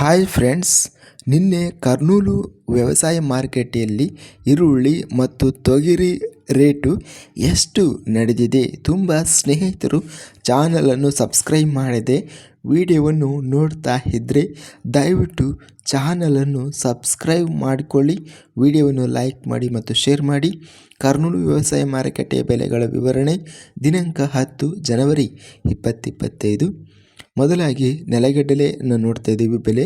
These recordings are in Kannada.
ಹಾಯ್ ಫ್ರೆಂಡ್ಸ್, ನಿನ್ನೆ ಕರ್ನೂಲು ವ್ಯವಸಾಯ ಮಾರುಕಟ್ಟೆಯಲ್ಲಿ ಈರುಳ್ಳಿ ಮತ್ತು ತೊಗರಿ ರೇಟು ಎಷ್ಟು ನಡೆದಿದೆ ತುಂಬ ಸ್ನೇಹಿತರು ಚಾನಲನ್ನು ಸಬ್ಸ್ಕ್ರೈಬ್ ಮಾಡದೆ ವಿಡಿಯೋವನ್ನು ನೋಡ್ತಾ ಇದ್ದರೆ ದಯವಿಟ್ಟು ಚಾನಲನ್ನು ಸಬ್ಸ್ಕ್ರೈಬ್ ಮಾಡಿಕೊಳ್ಳಿ, ವಿಡಿಯೋವನ್ನು ಲೈಕ್ ಮಾಡಿ ಮತ್ತು ಶೇರ್ ಮಾಡಿ. ಕರ್ನೂಲು ವ್ಯವಸಾಯ ಮಾರುಕಟ್ಟೆಯ ಬೆಲೆಗಳ ವಿವರಣೆ ದಿನಾಂಕ ಹತ್ತು ಜನವರಿ ಇಪ್ಪತ್ತಿಪ್ಪತ್ತೈದು ಮೊದಲಾಗಿ ನೆಲಗಡಲೆಯನ್ನು ನೋಡ್ತಾ ಇದ್ದೀವಿ. ಬೆಲೆ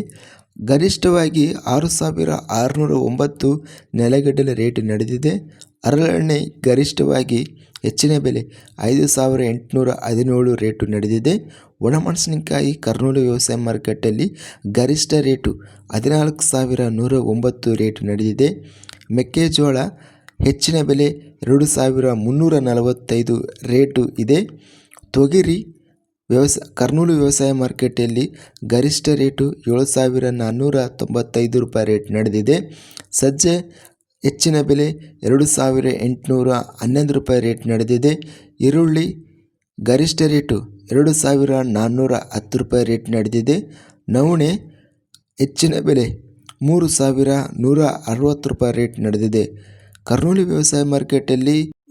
ಗರಿಷ್ಠವಾಗಿ ಆರು ಸಾವಿರ ಆರುನೂರ ಒಂಬತ್ತು ನೆಲಗಡಲೆ ರೇಟ್ ನಡೆದಿದೆ. ಹರಳೆಣ್ಣೆ ಗರಿಷ್ಠವಾಗಿ ಹೆಚ್ಚಿನ ಬೆಲೆ ಐದು ಸಾವಿರ ಎಂಟುನೂರ ಹದಿನೇಳು ರೇಟು ನಡೆದಿದೆ. ಒಣಮೆಣಸಿನಕಾಯಿ ಕರ್ನೂಲು ವ್ಯವಸಾಯ ಮಾರುಕಟ್ಟೆಯಲ್ಲಿ ಗರಿಷ್ಠ ರೇಟು ಹದಿನಾಲ್ಕು ಸಾವಿರ ನೂರ ಒಂಬತ್ತು ರೇಟು ನಡೆದಿದೆ. ಮೆಕ್ಕೆಜೋಳ ಹೆಚ್ಚಿನ ಬೆಲೆ ಎರಡು ಸಾವಿರ ಮುನ್ನೂರ ನಲವತ್ತೈದು ರೇಟು ಇದೆ. ತೊಗರಿ ವ್ಯವಸ, ಕರ್ನೂಲು ವ್ಯವಸಾಯ ಮಾರ್ಕೆಟಲ್ಲಿ ಗರಿಷ್ಠ ರೇಟು ಏಳು ಸಾವಿರ ನಾನ್ನೂರ ತೊಂಬತ್ತೈದು ರೂಪಾಯಿ ರೇಟ್ ನಡೆದಿದೆ. ಸಜ್ಜೆ ಹೆಚ್ಚಿನ ಬೆಲೆ ಎರಡು ಸಾವಿರ ಎಂಟುನೂರ ಹನ್ನೊಂದು ರೂಪಾಯಿ ರೇಟ್ ನಡೆದಿದೆ. ಈರುಳ್ಳಿ ಗರಿಷ್ಠ ರೇಟು ಎರಡು ಸಾವಿರ ನಾನ್ನೂರ ಹತ್ತು ರೂಪಾಯಿ ರೇಟ್ ನಡೆದಿದೆ. ನವಣೆ ಹೆಚ್ಚಿನ ಬೆಲೆ ಮೂರು ಸಾವಿರ ನೂರ ಅರವತ್ತು ರೂಪಾಯಿ ರೇಟ್ ನಡೆದಿದೆ. ಕರ್ನೂಲು ವ್ಯವಸಾಯ ಮಾರುಕಟ್ಟೆಯಲ್ಲಿ